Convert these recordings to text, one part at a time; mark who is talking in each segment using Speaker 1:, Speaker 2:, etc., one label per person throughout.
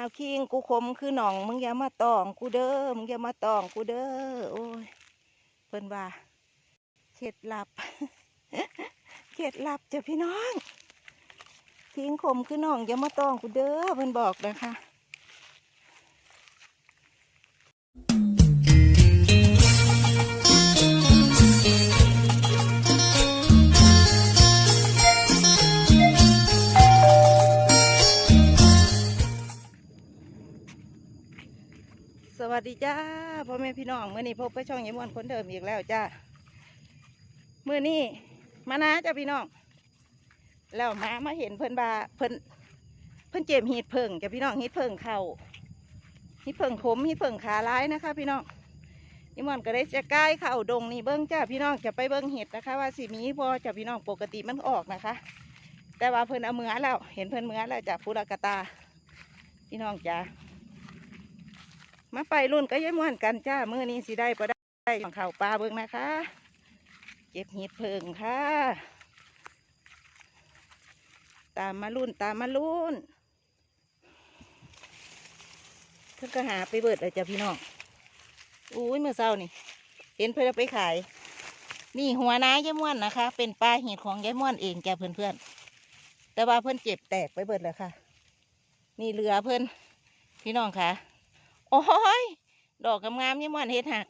Speaker 1: าวคิงกูคมคือหนองมึงอย่ามาตองกูเด้อมึงอย่ามาตองกูเด้อโอ้ยเพิ่นว่าเคล็ดลับเคล็ดลับจ้ะพี่น้องคิงคมคือหนองอย่ามาตองกูเด้อเพิ่นบอกนะคะ สวัสดีจ้าพ่อแม่พี่น้องเมื่อนี้พบกับช่องยายมวนคนเดิมอีกแล้วจ้าเมื่อนี้มานะจ้าพี่น้องแล้วมามาเห็นเพิ่นบาเพิ่นเพิ่นเจ็บหีดเพิ่งจ้าพี่น้องหีดเพิ่งเข่าหีดเพิ่งขมหีดเพิ่งขาร้ายนะคะ พี่น้องยายมวนก็ได้จะใกล้เข่าดงนี่เบิ้งจ้าพี่น้องจะไปเบิ้งเห็ดนะคะ ว่าสีมีพอจ้าพี่น้องปกติมันออกนะคะ แต่ว่าเพิ่นเอาเมือแล้วเห็นเพิ่นเมือแล้วจ้าฟูรากาตา พี่น้องจ้า มาไปรุ่นก็ย้ายม่วนกันจ้ามือนี้สิได้ปได้ของข่าวปลาเบิ่งนะคะ เก็บเห็ดเพิงค่ะ ตามมารุ่นตามมารุ่นเพิ่นก็หาไปเบิดเลยจ้ะพี่น้องอุ้ยเมื่อเช้านี่เห็นเพิ่อาไปขาย นี่หัวน้ายายม่วนนะคะ เป็นปลาเห็ดของยายม่วนเองจ้ะเพื่อนแต่ว่าเพิ่อนเจ็บแตกไปเบิดแล้วค่ะ นี่เรือเพิ่อนพี่น้องค่ะ โอ้ย ดอกงามๆยี่ม่อนเฮ็ดหัก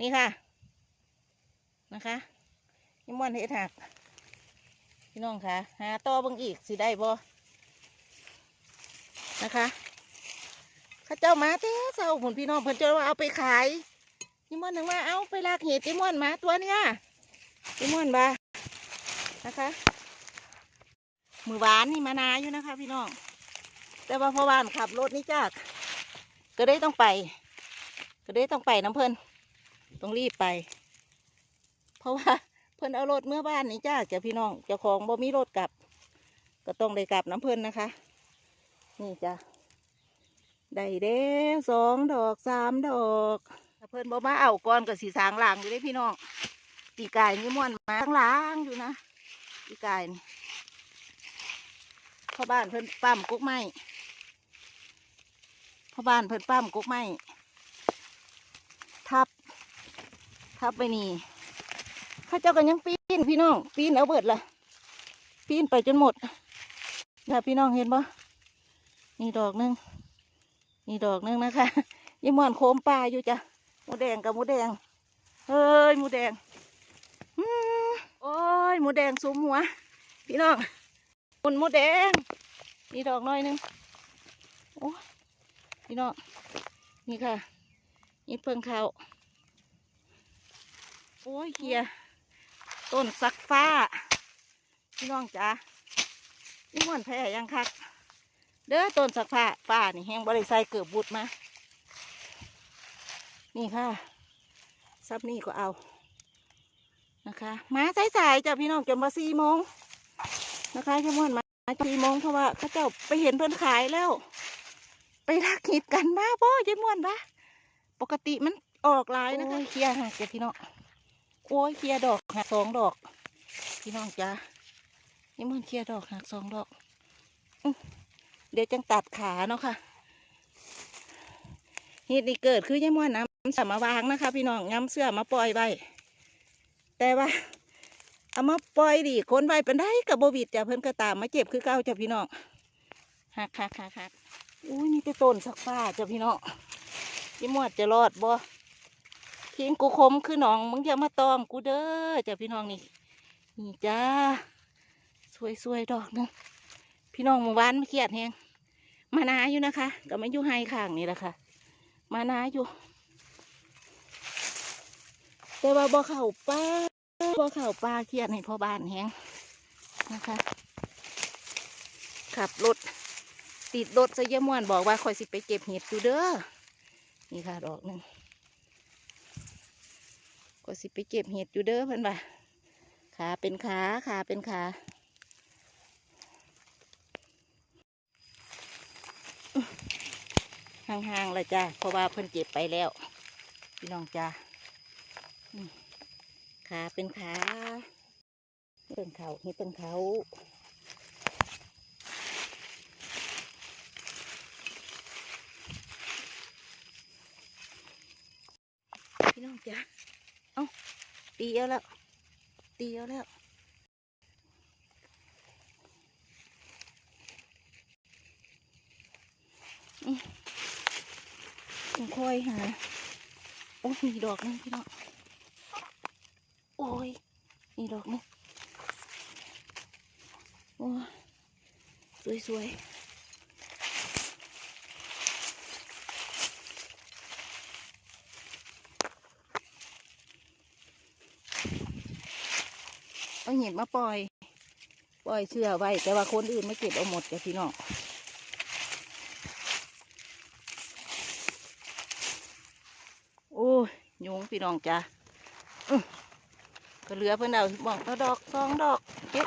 Speaker 1: นี่ค่ะ นะคะยี่ม่อนเฮ็ดหัก พี่น้องค่ะ หาต่อบังอีกสิได้บ่นะคะข้าเจ้ามาเต้เจ้าผลพี่น้องเพิ่นจะว่าเอาไปขายยี่ม่อนถึงว่าเอาไปลากเห็ดยี่ม่อนมาตัวเนี้ยยี่ม่อนบานะคะมือหวานนี่มานาอยู่นะคะ พี่น้อง แต่ว่าพอวานขับรถนี่จาก ก็ได้ต้องไป ก็ได้ต้องไปน้ำเพิ่นต้องรีบไป เพราะว่าเพิ่นเอารถเมื่อบ้านนี้จ้าจ้ะพี่น้องเจ้าของบ่มีรถกลับ ก็ต้องได้กลับน้ำเพิ่นนะคะ นี่จ้ะได้เด้สองดอกสามดอกถ้าเพิ่นบ่มาเอาก่อนก็สีสางหลังอยู่ได้พี่น้องปีกายนี่ม่วนมาทั้งหล้างอยู่นะปีกายนี่พ่อบ้านเพิ่นปั๊มกุ๊กไม้ พ่อบ้านเพิ่นปั้มกุ๊กไม้ทับ ทับไปนี่ข้าเจ้ากันยังปีนพี่น้อง ปีนเอาเบิดละปีนไปจนหมดถ้าพี่น้องเห็นบ่นี่ดอกหนึงนี่ดอกหนึงนะคะยี่มอนโคมปลาอยู่จ้ะหมูแดงกับหมูแดงเฮ้ยหมูแดงอืมโอ้ยหมูแดงสุมหัว พี่น้องมุนหมูแดงนี่ดอกน้อยหนึงโอ้ย พี่น้องนี่ค่ะนี่เพิ่งเขาโอ้ยเฮียต้นสักฟ้า พี่น้องจ๋านี่ม่วนแพ้ยังคัก เด้อต้นสักฟ้าฟ้านี่แห้งบริไซเกือบบุดมา นี่ค่ะซับนี่ก็เอานะคะมาสายๆจ้ะพี่น้องจนมาสี่โมงนะคะจะม่วนมาสี่โมงเพราะว่าเขาเจ้าไปเห็นเพิ่อนขายแล้ว ไปรักหิดกันบ้าบ่ยายม่วนบ้าปกติมันออกหลายนะคะเคลียร์หักจ้ะพี่น้องโอ้ยเคลียร์ดอกหักสองดอก พี่น้องจ้ายายม่วนเคลียร์ดอกหักสองดอกอื้อเดี๋ยวจังตัดขาเนาะค่ะเหตุนี้เกิดคือยายม่วนน้ำสามาวางนะคะ พี่น้องย้ำเสื้อมาปล่อยไว้แต่ว่าเอามาปล่อยดิคนไว้เป็นได้กับโบวิดจ้ะเพิ่นก็ตามมาเจ็บคือเก้าจ้ะพี่น้องหักหักหักหัก อุ้ยนี่แต่ต้นสักฟ้าจ้ะพี่น้องยี่หมวดจะรอดบ่ทิ้งกูคมคือหนองมึงอย่ามาตองกูเด้อจ้ะพี่น้องนี่นี่จ้าสวยๆดอกหนึงพี่น้องมื่อวานไม่เครียดแฮงมานาอยู่นะคะก็ไม่อยู่ไฮข้างนี่แหละค่ะ มานาอยู่ แต่ว่าบ่อเข่าป้าบ่อเข่าป้าเครียดให้พ่อบ้านแฮงนะคะ ขับรถ ติดรถซะเยอะมวนบอกว่าคอยสิไปเก็บเห็ดอยู่เด้อนี่ค่ะดอกหนึ่งคอยสิไปเก็บเห็ดอยู่เด้อเพื่อนบ่าขาเป็นขาขาเป็นขาห่างๆเลยจ้าเพราะว่าเพิ่นเจ็บไปแล้ว พี่น้องจ้าขาเป็นขาเพิ่นเขาเห็ดเพิ่นเขา พี่น้องจ้ะเอ้าตีเอาแล้ว ตีเอาแล้วต้องค่อยหา โอ้มีดอกนึงพี่น้อง โอ้ย มีดอกนึงโอ้สวยๆ เอาเห็ดมาปล่อย ปล่อยเชื่อไว้ แต่ว่าคนอื่นไม่เก็บเอาหมดจ้ะพี่น้องโอ้ยยุงพี่น้องจ้ะก็เหลือเพิ่อนเอาบอกดอกสองดอกเก็บ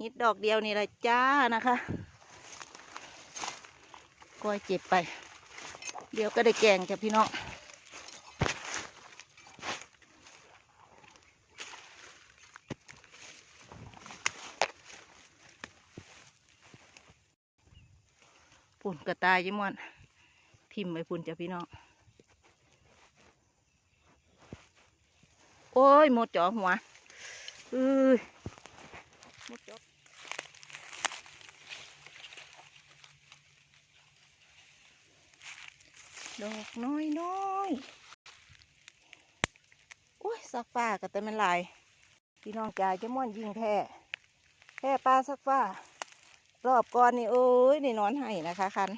Speaker 1: ฮิดดอกเดียวนี่แหละจ้านะคะก้อยเจ็บไป เดี๋ยวก็ได้แกงจ้ะพี่น้อง ปุ่นกระตายยี่มวนทิมไปปุ่นจ้ะพี่น้อง โอ้ยหมดจ่อหัวเอ้ยหมดจ่อดอกน้อยน้อยโอ้ยสักฟ้าก็แต่มันลาย พี่น้องจ่ายจะม่วนยิงแพ้แพ้ปลาสักฟ้า รอบก่อนนี่โอ้ยนี่นอนให้นะคะคัน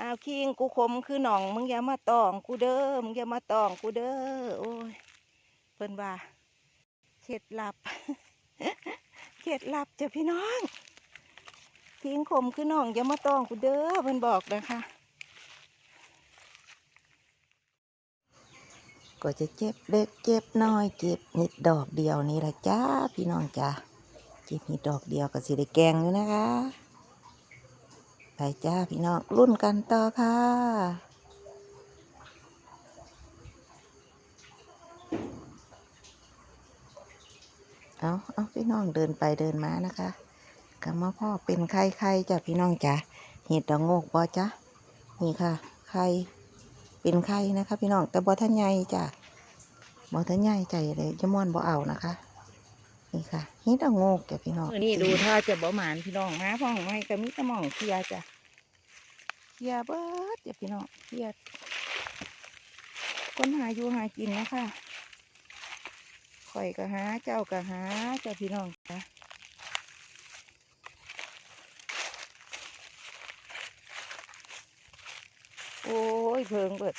Speaker 1: อ้าวคิงกูคมคือหนองมึงอย่ามาตองกูเด้อมึงอย่ามาตองกูเด้อโอ้ยเพิ่นว่าเคล็ดลับเคล็ดลับจ้ะพี่น้องทิ้งขมคือหนองอย่ามาตองกูเด้อเพิ่นบอกนะคะก็จะเจ็บเล็กเจ็บน้อยเจ็บนิดดอกเดียวนี่แหละจ้าพี่น้องจ้า เจ็บนิดดอกเดียวก็สิได้แกงอยู่นะคะไปจ้าพี่น้องรุ่นกันต่อค่ะเอาเอาพี่น้องเดินไปเดินมานะคะกำมาพ่อเป็นไข่ไข่จ้ะพี่น้องจ้ะเห็ดดอกโงกบอจ้ะนี่ค่ะไข่เป็นไข่นะคะ พี่น้องแต่บอท่านใหญ่จ้ะบอท่านใหญ่ใจเลยจะม่อนบอเอานะคะ นี่ค่ะเห็ดดอกโงกจ้ะพี่น้องนี่ดูถ้าจะบ่หมานพี่น้องมาพ่องไม่ก็มีแตะมองเคลียจ้ะเคลียเบิดจ้ะพี่น้องเคลียคนหาอยู่หากินนะคะข่อยก็หาเจ้าก็หาเจ้าพี่น้องจ้ะโอ้ยเพิงเบิด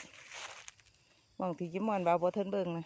Speaker 1: มองที่จิมอนบาวบอเทินเบิงนะ